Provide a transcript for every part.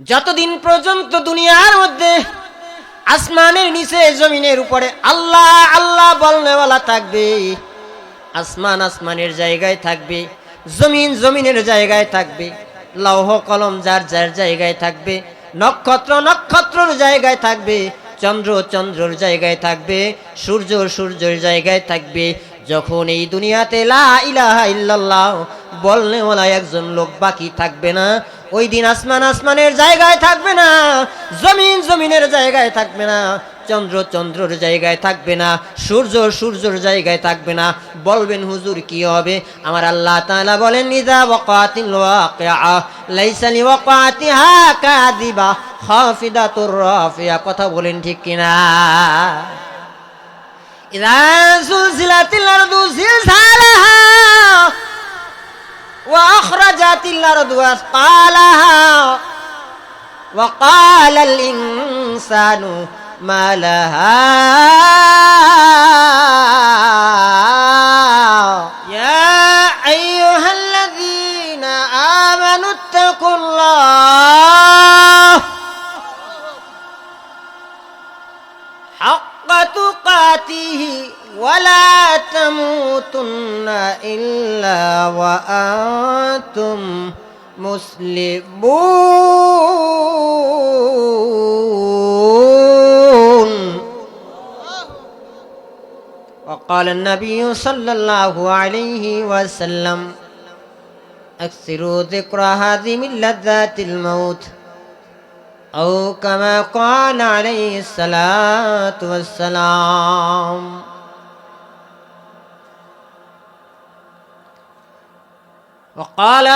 যতদিন পর্যন্ত দুনিয়ার মধ্যে আসমানের নিচে, জমিনের উপরে আল্লাহ আল্লাহ বলনেওয়ালা থাকবে, আসমান আসমানের জায়গায় থাকবে, জমিন জমিনের জায়গায় থাকবে, লৌহ কলম যার যার জায়গায় থাকবে, নক্ষত্র নক্ষত্রর জায়গায় থাকবে, চন্দ্র চন্দ্রর জায়গায় থাকবে, সূর্য সূর্যের জায়গায় থাকবে যখন এই দুনিয়াতে লা ইলাহা ইল্লাল্লাহ বলনেওয়ালা একজন লোক বাকি থাকবে না, ওই দিন আসমান আসমানের জায়গায় থাকবে না, জমিন জমিনের জায়গায় থাকবে না, চন্দ্র চন্দ্রর জায়গায় থাকবে না, সূর্য সূর্যর জায়গায় থাকবে না। বলবেন, হুজুর, কি হবে? আমার আল্লাহ তাআলা বলেন নিদা ওয়াকাতিল ওয়াকিআ, লাইসা লিওয়াকাতিহা কাযিবা খাফিদাতুর রাফিয়া। কথা বলেন ঠিক কিনা? إذا زلزلت الأرض زلزالها وأخرجت الأرض أثقالها وقال الإنسان ما لها يا أيها الذين آمنوا اتقوا الله تقاته ولا تموتن إلا وأنتم مسلمون. وقال النبي صلى الله عليه وسلم أكثروا ذكر هذه من لذات الموت. أو كما قال عليه الصلاة والسلام. وقال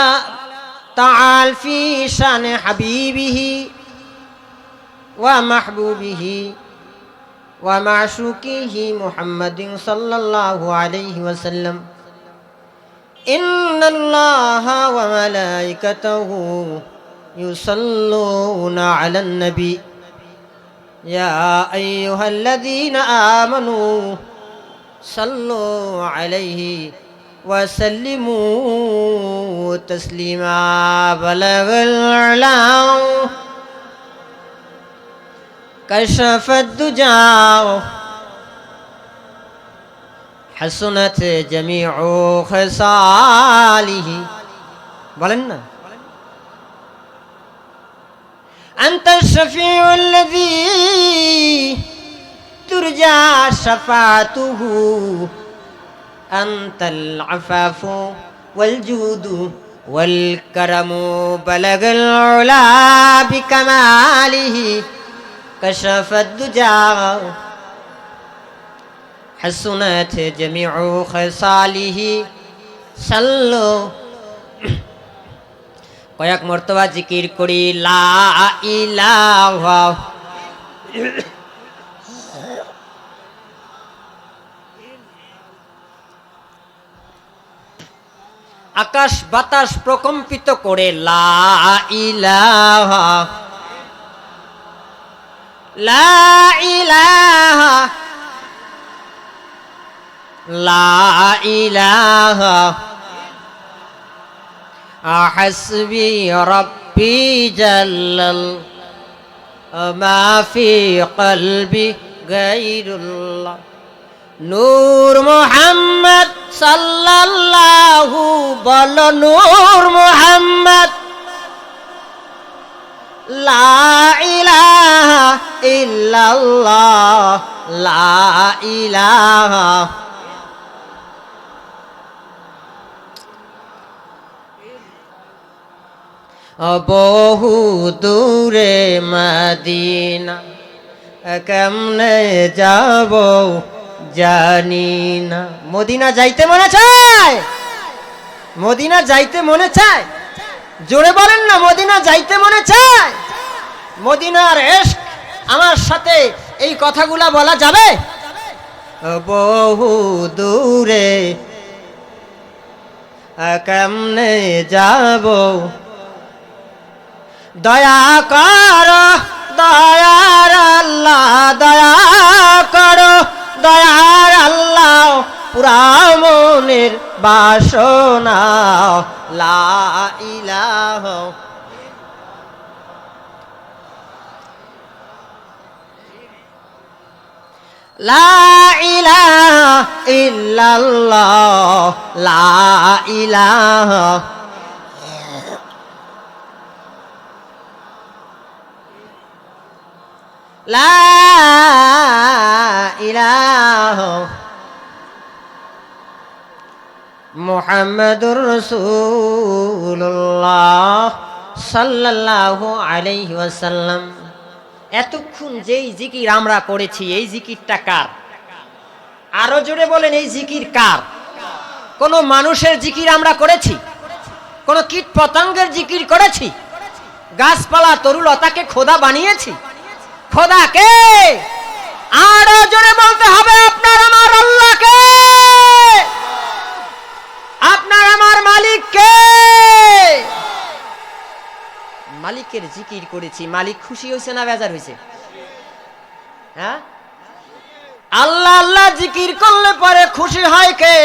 تعال في شأن حبيبه ومحبوبه ومعشوقه محمد صلى الله عليه وسلم. إن الله وملائكته يصلون على النبي يا أيها الذين آمنوا صلوا عليه وسلموا تسليما بلغ الإعلام كشف الدجى حسنت جميع خصاله বলেন না أنت الشفيع الذي ترجى شفاعته. أنت العفاف والجود والكرم. بلغ العلا بكماله. كشف الدجى. حسنت جميع خصاله. صلوا কয়েক মর্তবা জিকির করি, লা ইলাহা। আকাশ বাতাস প্রকম্পিত করে, লা ইলাহা। লা ইলাহা। লা ইলাহা। حسبي ربي جلل ما في قلبي غير الله. نور محمد صلى الله بل نور محمد. لا إله إلا الله لا إله বহু দূরে মদিনা, কেমনে যাব জানি না। মদিনা যাইতে মনে চায়? মদিনা যাইতে মনে চায়? জোরে বলেন না, মদিনা যাইতে মনে চায়? মদিনার এশক আমার সাথে এই কথাগুলা বলা যাবে? বহু দূরে কেমনে যাব দয়া কর, দয়ার আল্লাহ, দয়া করো, দয়ার আল্লাহ পুরামনের বাসনা। লা ইলাহ লা ইলাহা ইল্লাল্লাহ। লা লা ইলাহা মুহাম্মাদুর রাসূলুল্লাহ সাল্লাল্লাহু আলাইহি ওয়াসাল্লাম। এতক্ষণ যেই জিকির আমরা করেছি, এই জিকিরটা কার? আরও জোরে বলেন, এই জিকির কার? কোন মানুষের জিকির আমরা করেছি? কোন কীট পতঙ্গের জিকির করেছি? গাছপালা, তরুলতাকে খোদা বানিয়েছি? খোদা কে আরও জোরে বলতে হবে, আপনার আমার আল্লাহকে। আপনার আমার মালিক কে মালিকের জিকির করেছি, মালিক খুশি হয়েছে না বেজার হয়েছে? হ্যাঁ? আল্লাহ আল্লাহ জিকির করলে পরে খুশি হয় কে?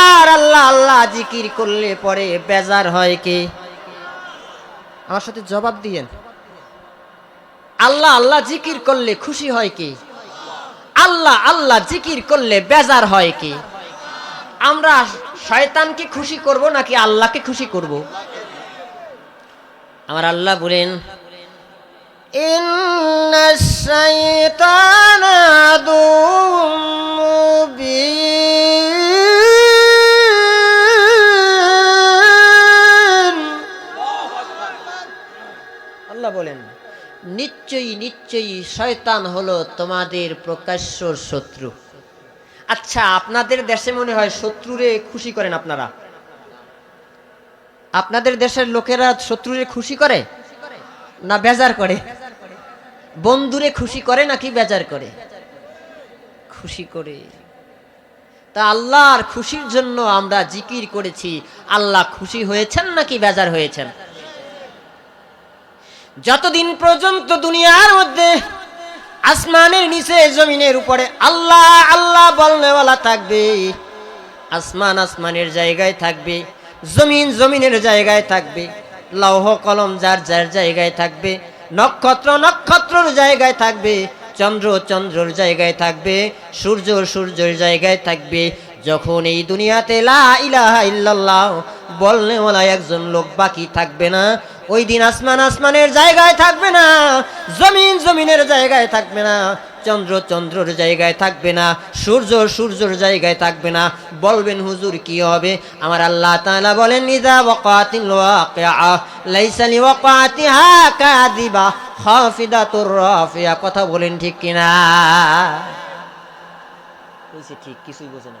আর আল্লাহ আল্লাহ জিকির করলে পরে বেজার হয় কে? আমার সাথে জবাব দিয়েন। আল্লাহ আল্লাহ জিকির করলে খুশি হয় কি? আল্লাহ আল্লাহ জিকির করলে বেজার হয় কি? আমরা শয়তানকে খুশি করব নাকি আল্লাহকে খুশি করব? আমার আল্লাহ বলেন, ইন্না নিশ্চয়ই নিশ্চয়ই শয়তান হলো তোমাদের প্রকাশ্য শত্রু। আচ্ছা আপনাদের দেশে মনে হয় শত্রুরে খুশি করেন আপনারা? আপনাদের দেশের লোকেরা শত্রুরে খুশি করে? না বেজার করে? বন্ধুরে খুশি করে নাকি বেজার করে? খুশি করে। তা আল্লাহর খুশির জন্য আমরা জিকির করেছি, আল্লাহ খুশি হয়েছেন নাকি বেজার হয়েছেন? যতদিন পর্যন্ত দুনিয়ার মধ্যে আসমানের নিচে, জমিনের উপরে আল্লাহ আল্লাহ বলনেওয়ালা থাকবে, আসমান আসমানের জায়গায় থাকবে, জমিন জমিনের জায়গায় থাকবে, লৌহ কলম যার যার জায়গায় থাকবে, নক্ষত্র নক্ষত্রর জায়গায় থাকবে, চন্দ্র চন্দ্রর জায়গায় থাকবে, সূর্য সূর্যের জায়গায় থাকবে যখন এই দুনিয়াতে লা বলনেওয়ালা একজন লোক বাকি থাকবে না, ওই দিন আসমান আসমানের জায়গায় থাকবে না, জমিন জমিনের জায়গায় থাকবে না, চন্দ্র চন্দ্রর জায়গায় থাকবে না, সূর্য সূর্যর জায়গায় থাকবে না। বলবেন, হুজুর, কি হবে? আমার আল্লাহ তাআলা বলেন কথা বলেন ঠিক কিনা? ঠিক, কিছুই বোঝে না।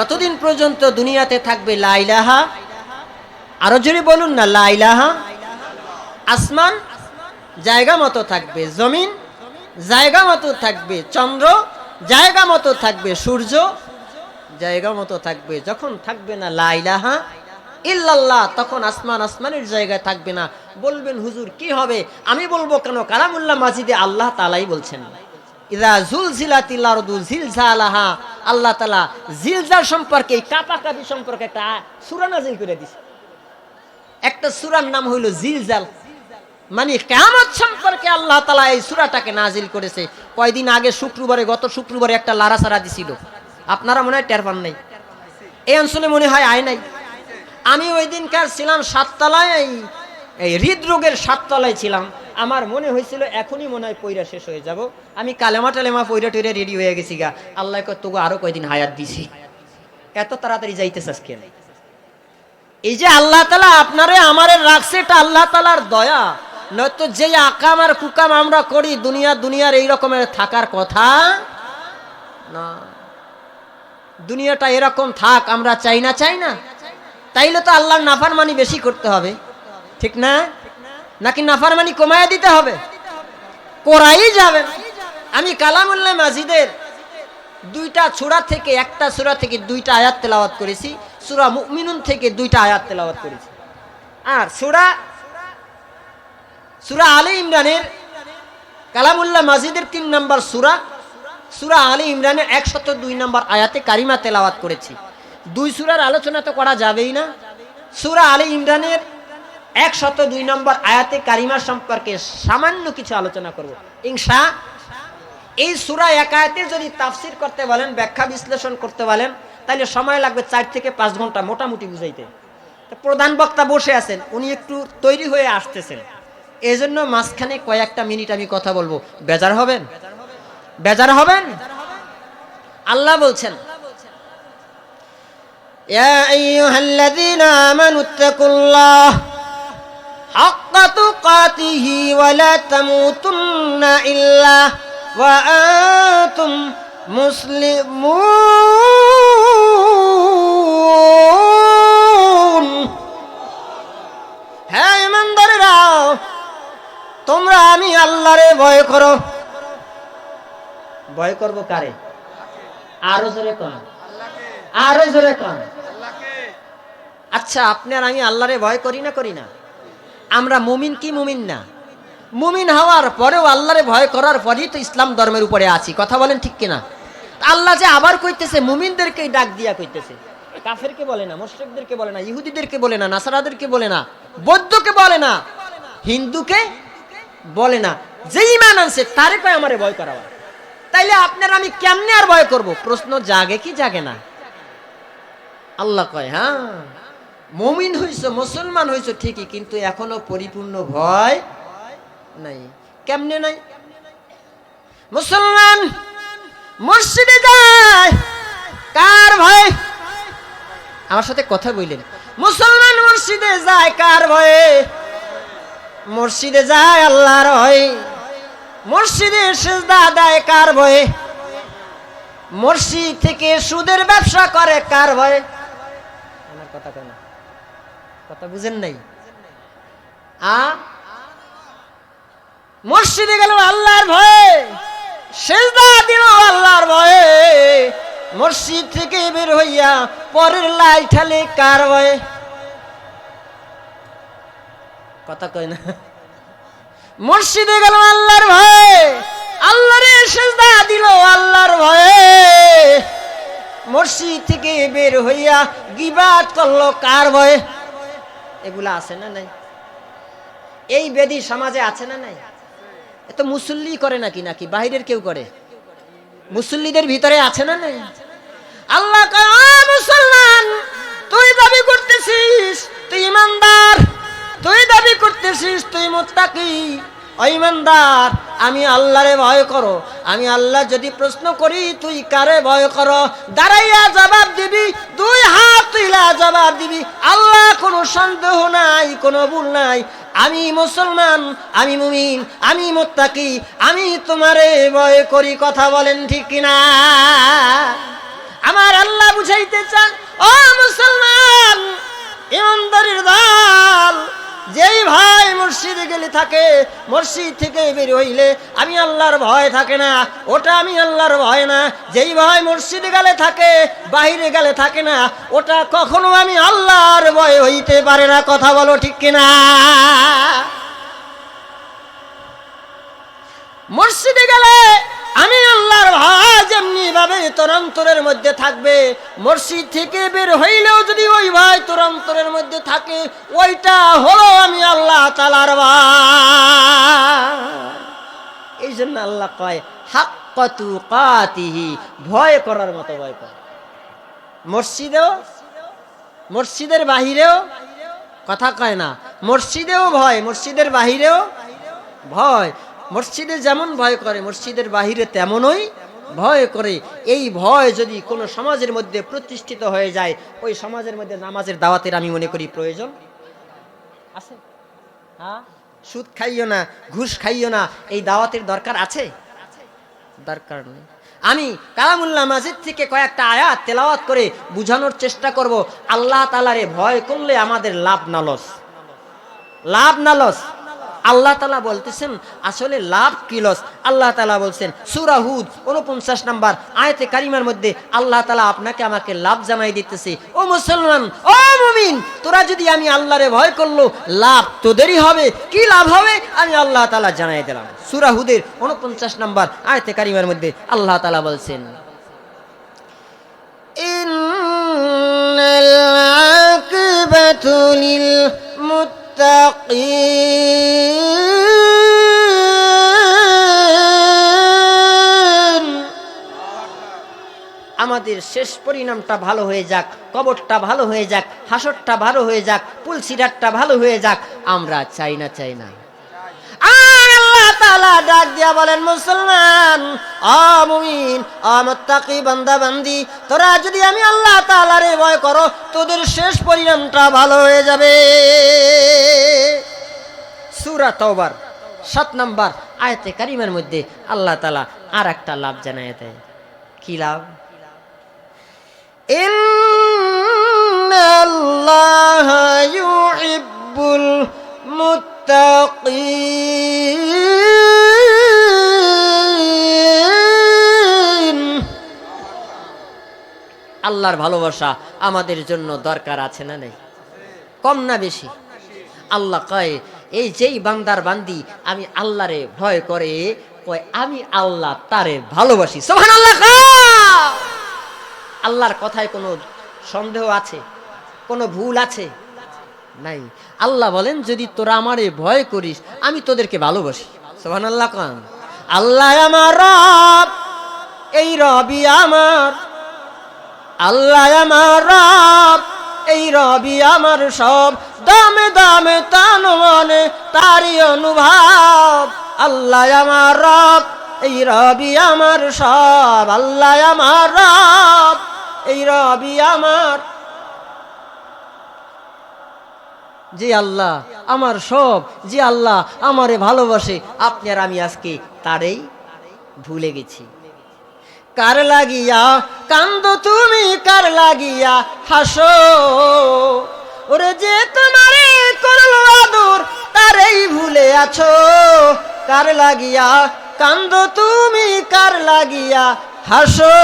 যতদিন পর্যন্ত দুনিয়াতে থাকবে লাইলাহা আরও জোরে বলুন না লাইলাহা আসমান জায়গা মতো থাকবে, জমিন জায়গা মতো থাকবে, চন্দ্র জায়গা মতো থাকবে, সূর্য জায়গা মতো থাকবে, যখন থাকবে না লাইলাহা ইল্লাল্লাহ, তখন আসমান আসমানের জায়গায় থাকবে না। বলবেন, হুজুর, কি হবে? আমি বলব, কেন? কালামুল্লাহ মাজিদে আল্লাহ তালাই বলছেন। ইদা জুলজিলাতিল আরদু জিলজালাহা, আল্লাহ তাআলা জিলজাল সম্পর্কে কাপাকাপি সম্পর্কে একটা সূরা নাযিল করে দিছে। একটা সূরার নাম হইল জিলজাল। মানে কিয়ামত সম্পর্কে আল্লাহ তাআলা এই সূরাটাকে নাজিল করেছে। কয়দিন আগে শুক্রবারে, গত শুক্রবারে একটা লারাসারা দিছিল। আপনারা মনে হয় টের পান নাই। এই অঞ্চলে মনে হয় আয় নাই। আমি ওই দিনকার ছিলাম সাততলায় এই হৃদরোগের সাততলায় ছিলাম। আমার মনে হয়েছিল এখনই মনে হয় পইরা শেষ হয়ে যাব। আমি কালেমা টালেমা পইরা টইরা রেডি হয়ে গেছি গা। আল্লাহ কয় তোকে আরও কয়দিন হায়াত দিছি। এত তাড়াতাড়ি যাইতেছাস কেন? এই যে আল্লাহ তালা আপনারে আমারে রাখছে, এটা আল্লাহ তালার দয়া। নয়তো যে আকাম আর কুকাম আমরা করি, দুনিয়া দুনিয়ার এই রকমের থাকার কথা না। দুনিয়াটা এরকম থাক, আমরা চাই না চাই না। তাইলে তো আল্লাহর নাফারমানি বেশি করতে হবে। ঠিক না? নাকি নাফারমানি কমায়া দিতে হবে? করাই যাবে। আমি কালামুল্লাহ মাজিদের দুইটা সূরা থেকে, একটা সূরা থেকে দুইটা আয়াত তেলাওয়াত করেছি। সুরা মুমিনুন থেকে দুইটা আয়াত তেলাওয়াত করেছি। আর সুরা সুরা আলী ইমরানের কালামুল্লাহ মাজিদের তিন নম্বর সূরা, সুরা আলী ইমরানের একশত দুই নম্বর আয়াতে কারিমা তেলাওয়াত করেছি। দুই সুরার আলোচনা তো করা যাবেই না। সূরা আলী ইমরানের একশত দুই নম্বর আয়াতে কারিমা সম্পর্কে সামান্য কিছু আলোচনা করব। ইংসা এই সুরা এক আয়াতে যদি তাফসির করতে বলেন, ব্যাখ্যা বিশ্লেষণ করতে বলেন, তাহলে সময় লাগবে চার থেকে পাঁচ ঘণ্টা মোটামুটি বুঝাইতে। প্রধান বক্তা বসে আছেন, উনি একটু তৈরি হয়ে আসতেছেন। এই জন্য মাঝখানে কয়েকটা মিনিট আমি কথা বলব। বেজার হবেন? বেজার হবেন? আল্লাহ বলছেন, ইয়া আইয়ুহাল্লাযীনা আমানুত্তাকুল্লাহ حق تقاته ولا تموتن إلا وأنتم مسلمون হ্যাঁ ইমানদারেরা তোমরা আমি আল্লাহরে ভয় করো ভয় করব কারে আরো জোরে কন আরো জোরে কন আচ্ছা আপনি আর আমি আল্লাহরে ভয় করি না করি না আমরা মুমিন কি মুমিন না? মুমিন হওয়ার পরেও আল্লাহরে ভয় করার পরেই তো ইসলাম ধর্মের উপরে আছি। কথা বলেন ঠিক কিনা? আল্লাহ যে আবার কইতেছে, মুমিনদেরকেই ডাক দিয়া কইতেছে। কাফেরকে বলে না, মুশরিকদেরকে বলে না, ইহুদিদেরকে বলে না, নাসারাদেরকে বলে না, বৌদ্ধকে বলে না, হিন্দুকে বলে না। যে ইমান আনছে, তারে কয় আমারে ভয় করাবা? তাইলে আপনার আমি কেমনে আর ভয় করব? প্রশ্ন জাগে কি জাগে না? আল্লাহ কয় হ্যাঁ। মমিন হইছ, মুসলমান হইছ ঠিকই, কিন্তু এখনও পরিপূর্ণ ভয় নাই। কেমনে নাই? মুসলমান মসজিদে যায়। কার ভয়? আমার সাথে কথা বললেন। মুসলমান মসজিদে যায়, কার ভয়ে? মসজিদে যায় আল্লাহর ভয়ে। মসজিদে সেজদা দেয়, কার ভয়ে? মসজিদ থেকে সুদের ব্যবসা করে, কার ভয়ে? আমার কথা কেন কথা বুঝেন নাই? আ? মসজিদে গেল আল্লাহর ভয়ে, সেজদা দিল আল্লাহর ভয়ে। মসজিদ থেকে বের হইয়া পরের লাই ঠালে কার ভয়ে? কথা কয় না। মসজিদে গেল আল্লাহর ভয়ে, আল্লাহরে সেজদা দিল আল্লাহর ভয়ে। মসজিদ থেকে বের হইয়া গিবাদ করল কার ভয়ে? এগুলা আছে না নাই? এই বেদি সমাজে আছে না নাই? এ তো মুসল্লি করে নাকি নাকি? বাহিরের কেউ করে? মুসল্লিদের ভিতরে আছে না নাই? আল্লাহ মুসলমান, তুই দাবি করতেছিস, তুই ইমানদার, তুই দাবি করতেছিস, তুই মোত্তাকি ইমানদার, আমি আল্লাহরে ভয় করো। আমি আল্লাহ যদি প্রশ্ন করি, তুই কারে ভয় করো? দাঁড়াইয়া জবাব দিবি, দুই হাত তুইলা জবাব দিবি। আল্লাহ কোনো সন্দেহ নাই, কোনো ভুল নাই। আমি মুসলমান, আমি মুমিন, আমি মোত্তাকি, আমি তোমারে ভয় করি, কথা বলেন ঠিক কিনা? আমার আল্লাহ বুঝাইতে চান, ও মুসলমান, ইমানদারির দল যেই ভাই মসজিদে গেলে থাকে, মসজিদ থেকে বের হইলে আমি আল্লাহর ভয় থাকে না, ওটা আমি আল্লাহর ভয় না। যেই ভাই মসজিদে গেলে থাকে, বাহিরে গেলে থাকে না, ওটা কখনো আমি আল্লাহর ভয় হইতে পারে না। কথা বলো ঠিক কিনা? মসজিদে গেলে আমি আল্লাহর ভয় যেমনি ভাবে তোর অন্তরের মধ্যে থাকবে, মসজিদ থেকে বের হইলেও যদি ওই ভাই তোর অন্তরের মধ্যে থাকে, ওইটা হলো আমি আল্লাহ তালার এই জন্য আল্লাহ কয় হাক কতু কাতিহি ভয় করার মতো ভয় কর। মসজিদেও, মসজিদের বাহিরেও, কথা কয় না, মসজিদেও ভয়, মসজিদের বাহিরেও ভয়। মসজিদে যেমন ভয় করে, মসজিদের বাহিরে তেমনই ভয় করে। এই ভয় যদি কোনো সমাজের মধ্যে প্রতিষ্ঠিত হয়ে যায়, ওই সমাজের মধ্যে নামাজের দাওয়াতের আমি মনে করি প্রয়োজন। আছে? হ্যাঁ? সুদ খাইও না, ঘুষ খাইও না, এই দাওয়াতের দরকার আছে? দরকার নেই। আমি কালামুল্লাহ মাজিদ থেকে কয়েকটা আয়াত তেলাওয়াত করে বুঝানোর চেষ্টা করব। আল্লাহ তালারে ভয় করলে আমাদের লাভ নালস লাভ না লস। আল্লাহ তালা বলতেছেন আসলে লাভ কি লস আল্লাহ তালা বলছেন সুরাহুদ উনপঞ্চাশ নাম্বার আয়তে কারিমার মধ্যে আল্লাহ তালা আপনাকে আমাকে লাভ জানাই দিতেছে ও মুসলমান ও মুমিন তোরা যদি আমি আল্লাহরে ভয় করলো লাভ তোদেরই হবে কি লাভ হবে আমি আল্লাহ তালা জানাই দিলাম সুরাহুদের উনপঞ্চাশ নাম্বার আয়তে কারিমার মধ্যে আল্লাহ তালা বলছেন إن العاقبة للمتقين আমাদের শেষ পরিণামটা ভালো হয়ে যাক, কবরটা ভালো হয়ে যাক, হাসরটা ভালো হয়ে যাক পুলসিরাটটা ভালো হয়ে যাক, আমরা চাই না চাই না। আল্লাহ ডাক দিয়া বলেন, মুসলমান তোরা যদি আমি আল্লাহ ভয় করো, তোদের শেষ পরিণামটা ভালো হয়ে যাবে। সাত নাম্বার আয়াতে কারিমের মধ্যে আল্লাহ তাআলা আর একটা লাভ জানায় কি লাভ? আল্লাহর ভালোবাসা আমাদের জন্য দরকার আছে না নেই? কম না বেশি? আল্লাহ কয়, এই যেই বান্দার বান্দি আমি আল্লাহরে ভয় করে, কয়, আমি আল্লাহ তারে ভালোবাসি। সোহান আল্লাহ আল্লাহর কথায় কোনো সন্দেহ আছে? কোনো ভুল আছে? নাই। আল্লাহ বলেন, যদি তোরা আমারে ভয় করিস, আমি তোদেরকে ভালোবাসি। সোহান আল্লাহ কান। আল্লাহ আমার রব, এই রবি আমার। আল্লাহ আমার রব, এই রবি আমার সব। দামে দামে তান মনে তারই অনুভব। আল্লাহ আমার রব এই রবি আমার সব, আল্লাহ আমার রব। এই রবি আমার যে আল্লাহ, আমার সব যে আল্লাহ, আমারে ভালোবাসে। আপনি আর আমি আজকে তারেই ভুলে গেছি। কার লাগিয়া, কান্দ তুমি কার লাগিয়া, হাসো। ওরে যে তোমারে করল আদর, তারেই ভুলে আছো। কার লাগিয়া কান্দ তুমি কার লাগিয়া হাসো?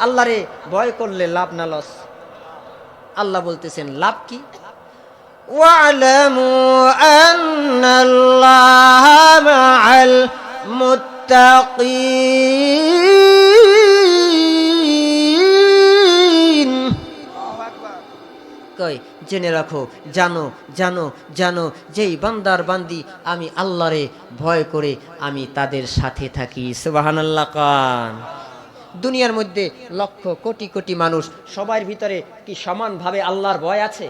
আল্লাহরে ভয় করলে লাভ না লস। আল্লাহ বলতেছেন, লাভ কি? মুত্তাকিন। জেনে রাখো, জানো জানো জানো, যেই বান্দার বান্দি আমি আল্লাহরে ভয় করে আমি তাদের সাথে থাকি। সুবহানাল্লাহ কান। দুনিয়ার মধ্যে লক্ষ কোটি কোটি মানুষ, সবার ভিতরে কি সমানভাবে আল্লাহর ভয় আছে?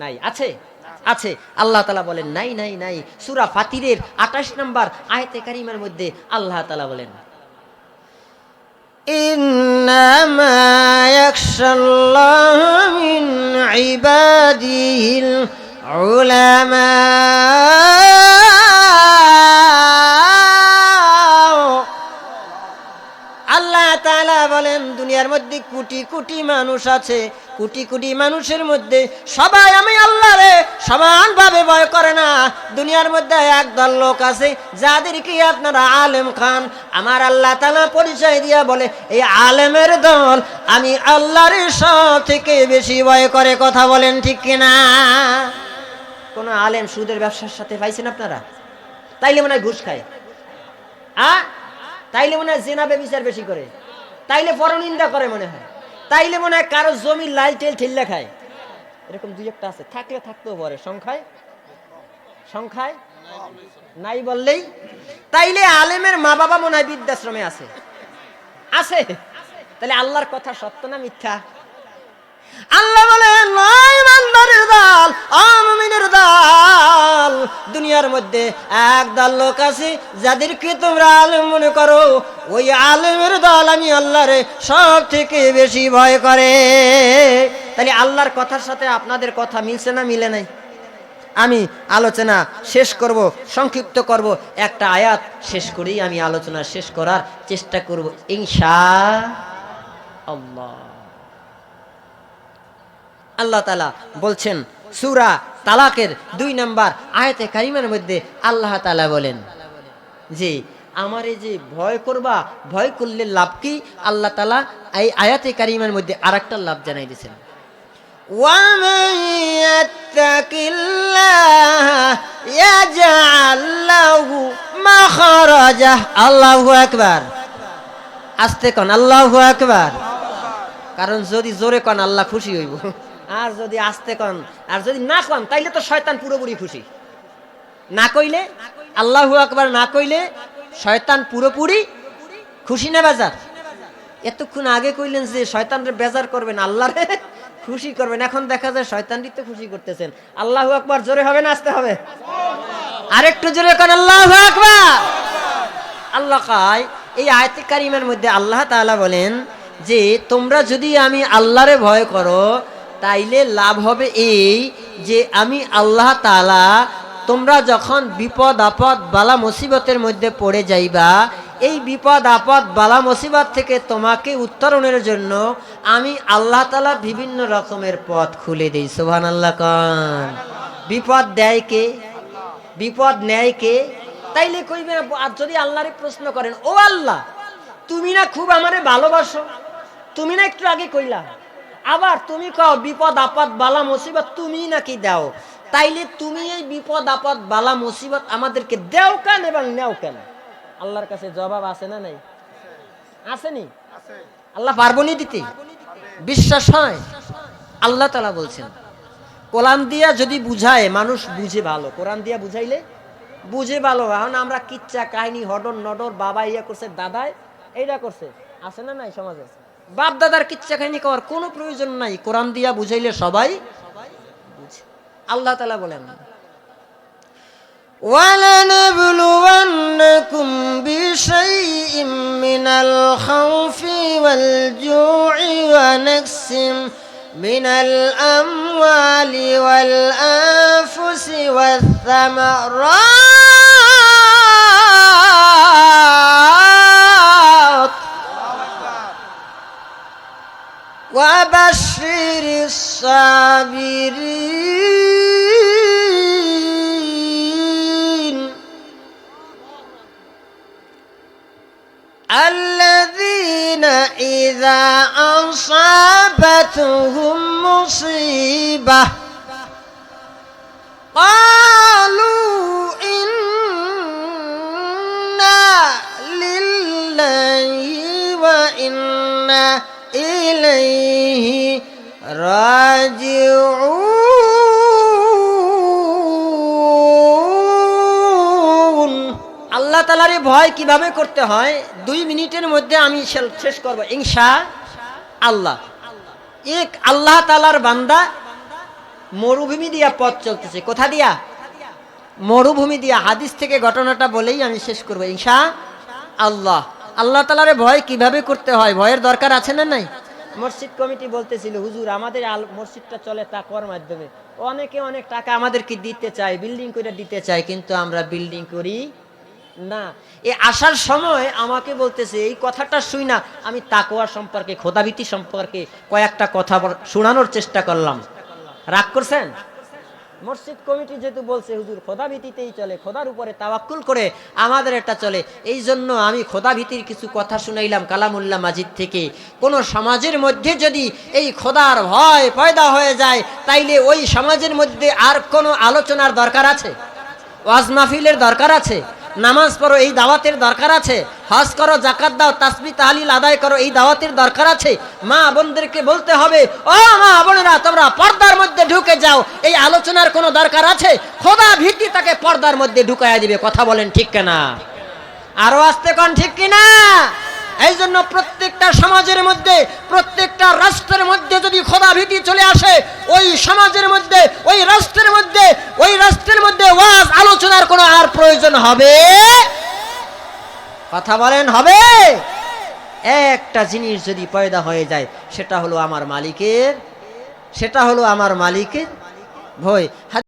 নাই, আছে আছে। আল্লাহ তালা বলেন, নাই নাই নাই। সুরা ফাতিরের আঠাশ নম্বর আয়তে কারিমার মধ্যে আল্লাহ তালা বলেন إنما يخشى الله من عباده العلماء. দুনিয়ার মধ্যে কোটি কোটি মানুষ আছে, কোটি কোটি মানুষের মধ্যে সবাই আমি আল্লাহ আল্লাহরে সমানভাবে ভয় করে না। দুনিয়ার মধ্যে একদল লোক আছে, যাদেরকে আপনারা আলেম খান। আমার আল্লাহ তালা পরিচয় দিয়া বলে, এই আলেমের দল আমি আল্লাহর সব থেকে বেশি ভয় করে। কথা বলেন ঠিক কিনা? কোন আলেম সুদের ব্যবসার সাথে পাইছেন আপনারা? তাইলে মনে হয় ঘুষ খায়। আ? তাইলে মনে হয় জেনা বেবিচার বেশি করে। তাইলে পরনিন্দা করে মনে হয়। তাইলে মনে হয় কারও জমি লাল টেল ঠেললে খায় এরকম দুই একটা আছে। থাকলে থাকতেও পারে। সংখ্যায়? সংখ্যায়? নাই বললেই? তাইলে আলেমের মা বাবা মনে হয় বৃদ্ধাশ্রমে আছে। আছে। তাহলে আল্লাহর কথা সত্য না মিথ্যা? আল্লাহ বলে নয় বান্দারের দল আমিনের দল। দুনিয়ার মধ্যে এক দল লোক আছে, যাদেরকে তোমরা আলেম মনে করো। ওই আলেমের দল আমি আল্লাহরে সব থেকে বেশি ভয় করে। তাহলে আল্লাহর কথার সাথে আপনাদের কথা মিলছে না মিলে নাই? আমি আলোচনা শেষ করব, সংক্ষিপ্ত করব, একটা আয়াত শেষ করেই আমি আলোচনা শেষ করার চেষ্টা করব, ইনশা আল্লাহ। আল্লাহ তালা বলছেন সুরা তালাকের দুই নাম্বার আয়াতে কারিমার মধ্যে আল্লাহ তালা বলেন যে আমার এই যে ভয় করবা ভয় করলে লাভ কি? আল্লাহ তালা এই আয়াতে কারিমার মধ্যে আর একটা লাভ জানাই দিয়েছেন। আল্লাহ একবার আস্তে কন একবার কারণ যদি জোরে কন আল্লাহ খুশি হইব। আর যদি আস্তে কন, আর যদি না কন, তাইলে তো শয়তান পুরোপুরি খুশি। না কইলে, আল্লাহ আকবার না কইলে শয়তান পুরোপুরি খুশি না বেজার। এতক্ষণ আগে কইলেন যে শয়তানরে বেজার করবেন, আল্লাহরে খুশি করবেন, এখন দেখা যায় শয়তানই তো খুশি করতেছেন। আল্লাহু আকবার জোরে হবে না আসতে হবে? আরেকটু জোরে কন, আল্লাহু আকবার। আল্লাহ কায়, এই আয়তে কারিমের মধ্যে আল্লাহ তাআলা বলেন যে, তোমরা যদি আমি আল্লাহরে ভয় করো তাইলে লাভ হবে এই যে আমি আল্লাহ তালা তোমরা যখন বিপদ আপদ বালা মুসিবতের মধ্যে পড়ে যাইবা, এই বিপদ আপদ বালা মুসিবত থেকে তোমাকে উত্তরণের জন্য আমি আল্লাহ তাআলা বিভিন্ন রকমের পথ খুলে দিই। সোহান আল্লাহ কান। বিপদ দেয় কে? বিপদ নেয় কে? তাইলে কইবে আর যদি আল্লাহরে প্রশ্ন করেন, ও আল্লাহ, তুমি না খুব আমারে ভালোবাসো? তুমি না একটু আগে কইলা আবার তুমি কও, বিপদ, আপদ, বালা, মুসিবত তুমি নাকি দাও? তাইলে তুমি এই বিপদ, আপদ, বালা, মুসিবত আমাদেরকে দেও কেন এবং নেও কেন? আল্লাহর কাছে জবাব আছে না নাই? আসেনি আল্লাহ পারবনি দিতে? বিশ্বাস হয়? আল্লাহ তালা বলছেন, কোরআন দিয়া যদি বুঝায়, মানুষ বুঝে ভালো। কোরআন দিয়া বুঝাইলে? বুঝে ভালো। এখন আমরা কিচ্ছা, কাহিনী হডর নডর, বাবা ইয়া করছে, দাদাই এইটা করছে। আছে না নাই সমাজে? বাপ দাদার কিচ্ছা কাহিনী করার কোনো প্রয়োজন নাই কোরআন দিয়া বুঝাইলে সবাই বুঝে। আল্লাহ তালা বলেন ولنبلونكم بشيء من الخوف والجوع ونقص من الأموال والأنفس والثمرات وبشر الصابرين الذين إذا أصابتهم مصيبة قالوا إنا لله وإنا إليه রাজিউন আল্লাহ তালারে ভয় কিভাবে করতে হয় দুই মিনিটের মধ্যে আমি শেল- শেষ করব ইনশা আল্লাহ এক আল্লাহ তালার বান্দা মরুভূমি দিয়া পথ চলতেছে কোথা দিয়া মরুভূমি দিয়া হাদিস থেকে ঘটনাটা বলেই আমি শেষ করবো ইনশা আল্লাহ আল্লাহ তালারে ভয় কীভাবে করতে হয়? ভয়ের দরকার আছে না নাই? মসজিদ কমিটি বলতেছিল, হুজুর, আমাদের মসজিদটা চলে তাকওয়ার মাধ্যমে। অনেকে অনেক টাকা আমাদেরকে দিতে চায় বিল্ডিং করে দিতে চায়, কিন্তু আমরা বিল্ডিং করি না। এ আসার সময় আমাকে বলতেছে, এই কথাটা শুই না। আমি তাকওয়া সম্পর্কে খোদাভীতি সম্পর্কে কয়েকটা কথা শোনানোর চেষ্টা করলাম। রাগ করছেন? মসজিদ কমিটি যেহেতু বলছে, হুজুর খোদা ভীতিতেই চলে, খোদার উপরে তাওয়াক্কুল করে আমাদের এটা চলে। এই জন্য আমি খোদা ভীতির কিছু কথা শুনাইলাম কালামুল্লাহ মাজিদ থেকে। কোন সমাজের মধ্যে যদি এই খোদার ভয় পয়দা হয়ে যায়, তাইলে ওই সমাজের মধ্যে আর কোনো আলোচনার দরকার আছে? ওয়াজ মাহফিলের দরকার আছে? নামাজ পড়ো, এই দাওয়াতের দরকার আছে। হজ করো জাকাত দাও, তাসবি, তাহলিল আদায় করো, এই দাওয়াতের দরকার আছে। মা বোনদেরকে বলতে হবে, ও মা বোনেরা, তোমরা পর্দার মধ্যে ঢুকে যাও। এই আলোচনার কোনো দরকার আছে? খোদা ভীতি তাকে পর্দার মধ্যে ঢুকাইয়া দিবে, কথা বলেন ঠিক কেনা? আরও আসতে কন ঠিক কিনা? এই জন্য প্রত্যেকটা সমাজের মধ্যে, প্রত্যেকটা রাষ্ট্রের মধ্যে যদি খোদা ভীতি চলে আসে, ওই সমাজের মধ্যে, ওই রাষ্ট্রের মধ্যে, ওই রাষ্ট্রের মধ্যে ওয়াজ, আলোচনার কোনো আর প্রয়োজন হবে? কথা বলেন, হবে? একটা জিনিস যদি পয়দা হয়ে যায়, সেটা হলো আমার মালিকের, সেটা হলো আমার মালিকের ভয়।